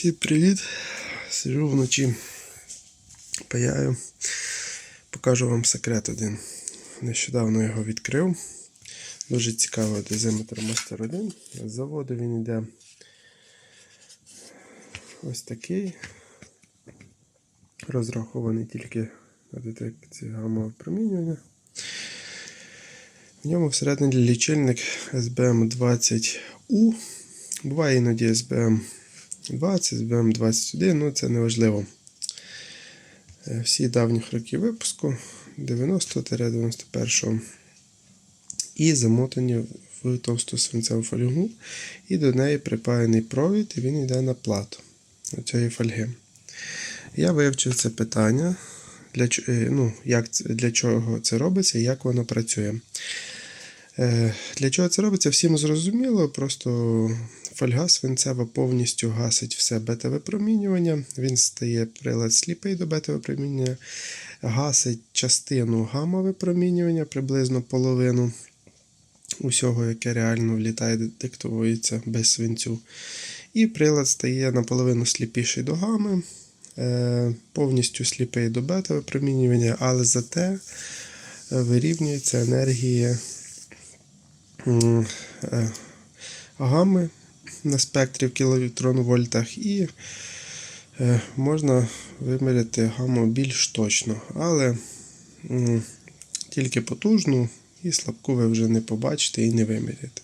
Всім привіт! Сижу вночі, паяю. Покажу вам секрет один. Нещодавно його відкрив. Дуже цікавий дозиметр Master 1. З заводу він йде ось такий. Розрахований тільки на детекцію гамма промінювання. В ньому всередині лічильник SBM20U. Буває іноді SBM 20, SBM 21, ну це не важливо. Е, Всі давніх років випуску 90-91 і замотані в товсту свинцеву фольгу, і до неї припаяний провід, і він йде на плату цієї фольги. Я вивчив це питання, для, е, ну, як, для чого це робиться і як воно працює. Е, Для чого це робиться, всім зрозуміло. Просто фольга свинцева повністю гасить все бета-випромінювання. Він стає прилад сліпий до бета-випромінювання, гасить частину гамма-випромінювання, приблизно половину усього, яке реально влітає, диктується без свинцю. І прилад стає наполовину сліпіший до гами, повністю сліпий до бета-випромінювання, але зате вирівнюється енергія гами на спектрі в кілоелектронвольтах і е, можна виміряти гаму більш точно, але тільки потужну і слабку ви вже не побачите і не виміряєте.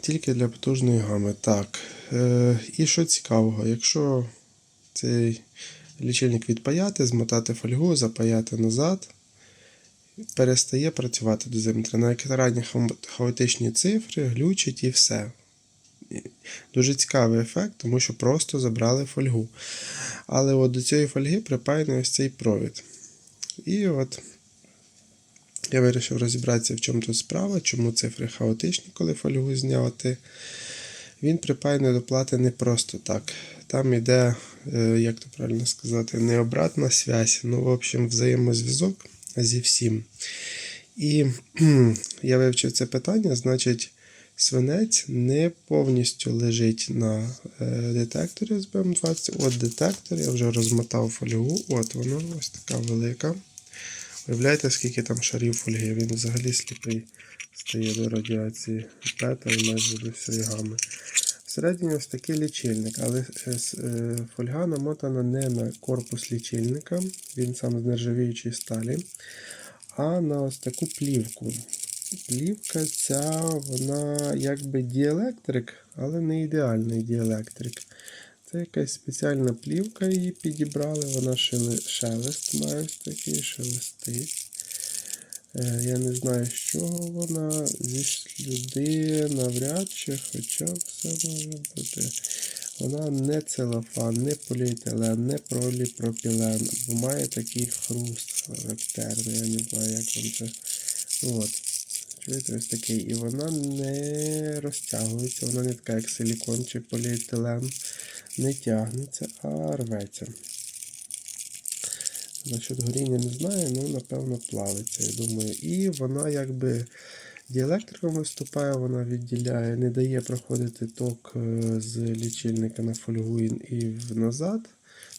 Тільки для потужної гами. Так. Е, і що цікавого, якщо цей лічильник відпаяти, змотати фольгу, запаяти назад, перестає працювати дозиметр. На екрані хаотичні цифри, глючить і все. Дуже цікавий ефект, тому що просто забрали фольгу. Але от до цієї фольги припаяний ось цей провід. І от я вирішив розібратися, в чому тут справа, чому цифри хаотичні, коли фольгу зняти. Він припаяний до плати не просто так. Там іде, е, як то правильно сказати, не обратна связь, ну, в общем, взаємозв'язок зі всім. І я вивчив це питання, значить, свинець не повністю лежить на е, детекторі з BM20. От детектор, я вже розмотав фольгу, от воно ось така велика. Уявляєте, скільки там шарів фольги? Він взагалі сліпий стає до радіації бета і майже до всієї гами. Всередині ось такий лічильник, але е, е, фольга намотана не на корпус лічильника, він сам з нержавіючої сталі, а на ось таку плівку. Плівка ця, вона якби діелектрик, але не ідеальний діелектрик. Це якась спеціальна плівка, її підібрали, вона шеле- шелест має такий шелестить. Е, Я не знаю, з чого вона зі слюди навряд чи, хоча все може бути. Вона не целофан, не поліетилен, не поліпропілен, бо має такий хруст характерний, я не знаю, як вам це. От. Чуєте, ось такий. І вона не розтягується, вона не така, як силікон чи поліетилен, не тягнеться, а рветься. Насчет горіння не знаю, ну напевно плавиться, я думаю. І вона якби діелектриком виступає, вона відділяє, не дає проходити ток е, з лічильника на фольгу і назад.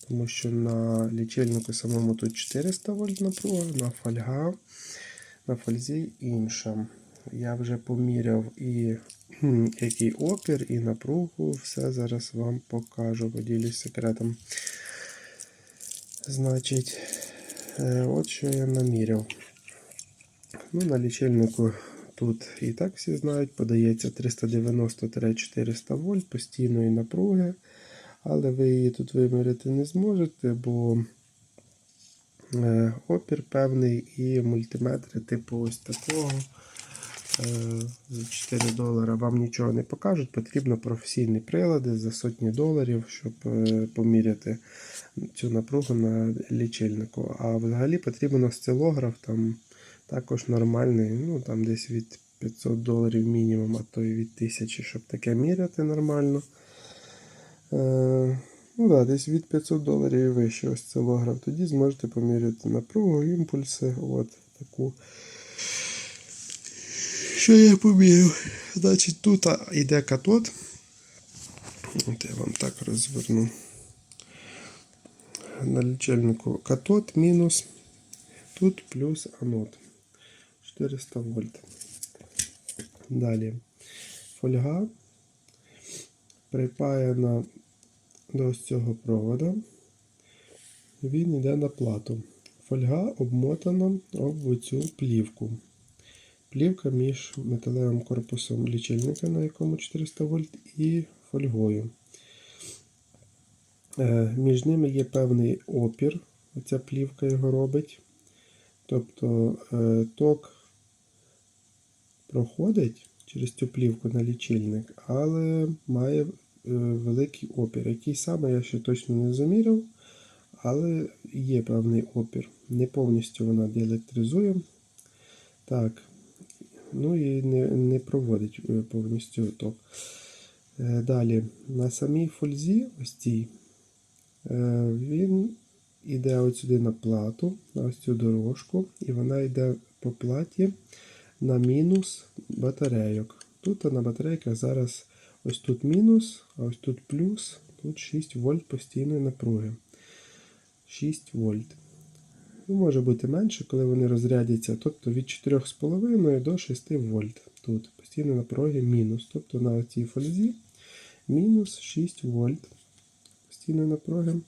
Тому що на лічильнику самому тут 400 вольт напруга, на фольга, на фользі інша. Я вже поміряв і який опір, і напругу. Все зараз вам покажу, поділюсь секретом. Значить, е, от що я наміряв. Ну, на лічильнику тут і так всі знають, подається 390-400 вольт постійної напруги, але ви її тут виміряти не зможете, бо е, опір певний і мультиметри типу ось такого. Е, За 4 долара вам нічого не покажуть. Потрібно професійні прилади за сотні доларів, щоб е, поміряти цю напругу на лічильнику. А взагалі потрібен осцилограф, там також нормальний, ну там десь від 500 доларів мінімум, а то й від 1000, щоб таке міряти нормально. Е, ну да, десь від 500 доларів і вище осцилограф. Тоді зможете поміряти напругу, імпульси. От таку. Що я поміряв? Значить, тут йде катод. От я вам так розверну. На лічильнику катод мінус, тут плюс анод. 400 вольт. Далі фольга припаяна до цього провода. Він йде на плату. Фольга обмотана об цю плівку. Плівка між металевим корпусом лічильника, на якому 400 вольт, і фольгою. Е, Між ними є певний опір. Оця плівка його робить. Тобто е, ток проходить через цю плівку на лічильник, але має е, великий опір. Який саме я ще точно не заміряв, але є певний опір. Не повністю вона діелектризує. Так. Ну і не, не проводить е, повністю ток. Е, Далі, на самій фользі, ось цій, е, він йде от сюди на плату, на ось цю дорожку, і вона йде по платі на мінус батарейок. Тут на батарейках зараз ось тут мінус, а ось тут плюс, тут 6 вольт постійної напруги. 6 вольт. Ну, може бути менше, коли вони розрядяться, тобто від 4,5 до 6 вольт. Тут постійно напруги мінус. Тобто на цій фользі мінус 6 вольт постійної напруги.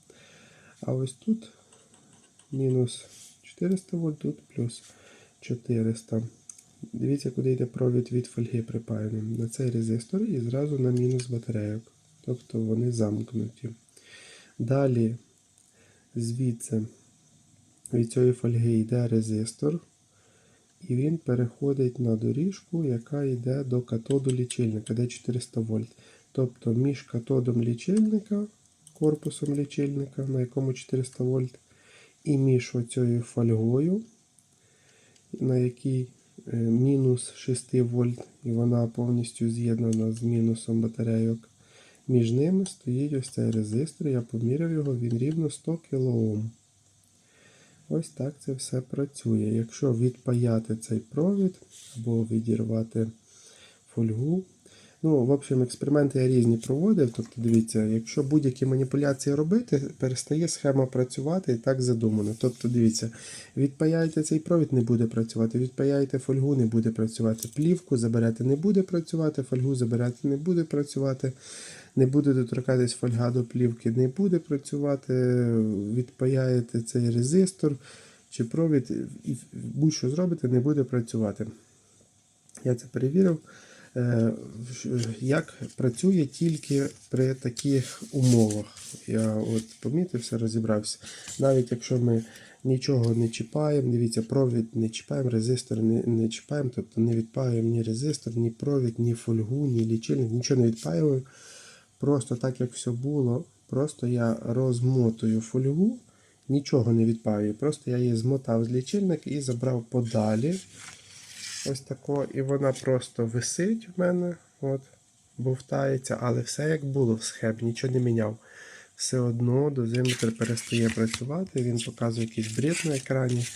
А ось тут мінус 400 вольт, тут плюс 400. Дивіться, куди йде провід від фольги припаяний. На цей резистор і зразу на мінус батарейок. Тобто вони замкнуті. Далі звідси від цієї фольги йде резистор, і він переходить на доріжку, яка йде до катоду лічильника, де 400 вольт. Тобто між катодом лічильника, корпусом лічильника, на якому 400 вольт, і між оцією фольгою, на якій е, мінус 6 вольт, і вона повністю з'єднана з мінусом батарейок. Між ними стоїть ось цей резистор, я поміряв його, він рівно 100 кОм. Ось так це все працює. Якщо відпаяти цей провід або відірвати фольгу. Ну, в общем, експерименти я різні проводив. Тобто, дивіться, якщо будь-які маніпуляції робити, перестає схема працювати і так задумано. Тобто, дивіться, відпаяєте цей провід, не буде працювати. Відпаяєте фольгу, не буде працювати. Плівку заберете, не буде працювати, фольгу заберете, не буде працювати. Не буде доторкатись фольга до плівки, не буде працювати, відпаяєте цей резистор чи провід, і будь-що зробите, не буде працювати. Я це перевірив. Е, Як працює тільки при таких умовах. Я от помітив, все розібрався. Навіть якщо ми нічого не чіпаємо, дивіться, провід не чіпаємо, резистор не, не чіпаємо, тобто не відпаюємо ні резистор, ні провід, ні фольгу, ні лічильник, нічого не відпаюємо. Просто так, як все було, просто я розмотую фольгу, нічого не відпаюю. Просто я її змотав з лічильника і забрав подалі. Ось тако. І вона просто висить в мене, от, бовтається, але все як було в схемі, нічого не міняв. Все одно дозиметр перестає працювати, він показує якийсь бред на екрані.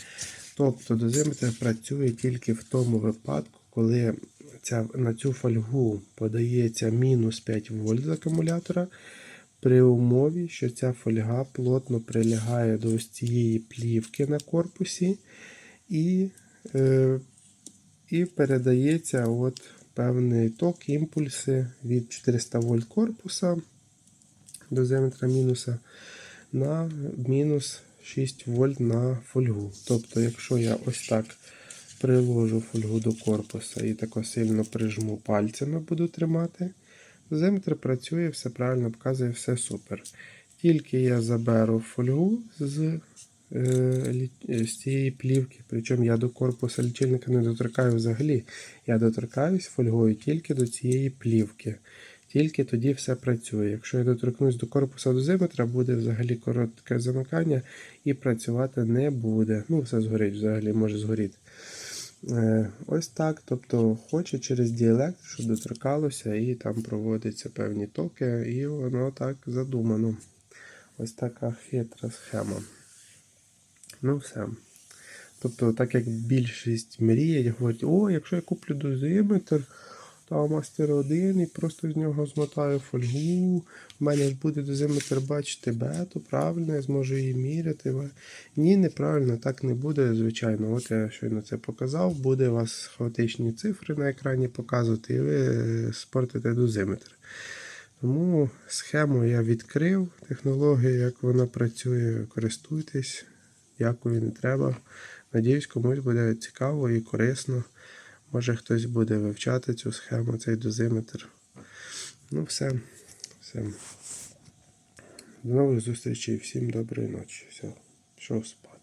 Тобто дозиметр працює тільки в тому випадку, коли ця, на цю фольгу подається мінус 5 вольт з акумулятора. При умові, що ця фольга плотно прилягає до ось цієї плівки на корпусі і е, і передається от певний ток, імпульси від 400 вольт корпуса дозиметра мінуса на мінус 6 вольт на фольгу. Тобто, якщо я ось так приложу фольгу до корпуса і тако сильно прижму пальцями, буду тримати, дозиметр працює, все правильно показує, все супер. Тільки я заберу фольгу з Е, з цієї плівки. Причому я до корпуса лічильника не доторкаю взагалі. Я доторкаюсь фольгою тільки до цієї плівки. Тільки тоді все працює. Якщо я доторкнусь до корпуса дозиметра, буде взагалі коротке замикання і працювати не буде. Ну, все згорить взагалі, може згоріти. Е, Ось так. Тобто хоче через діелект, щоб доторкалося, і там проводяться певні токи, і воно так задумано. Ось така хитра схема. Ну, все. Тобто, так як більшість мріє, говорять, о, якщо я куплю дозиметр, Фломастер один і просто з нього змотаю фольгу. У мене ж буде дозиметр бачити бету, правильно, я зможу її міряти. Ні, неправильно, так не буде, звичайно. От я щойно це показав. Буде у вас хаотичні цифри на екрані показувати, і ви е, спортите дозиметр. Тому схему я відкрив. Технологія, як вона працює, користуйтесь. Дякую, не треба. Надіюсь, комусь буде цікаво і корисно. Може хтось буде вивчати цю схему, цей дозиметр. Ну, все. все. До нових зустрічей. Всім доброї ночі. Все. Пішов спати.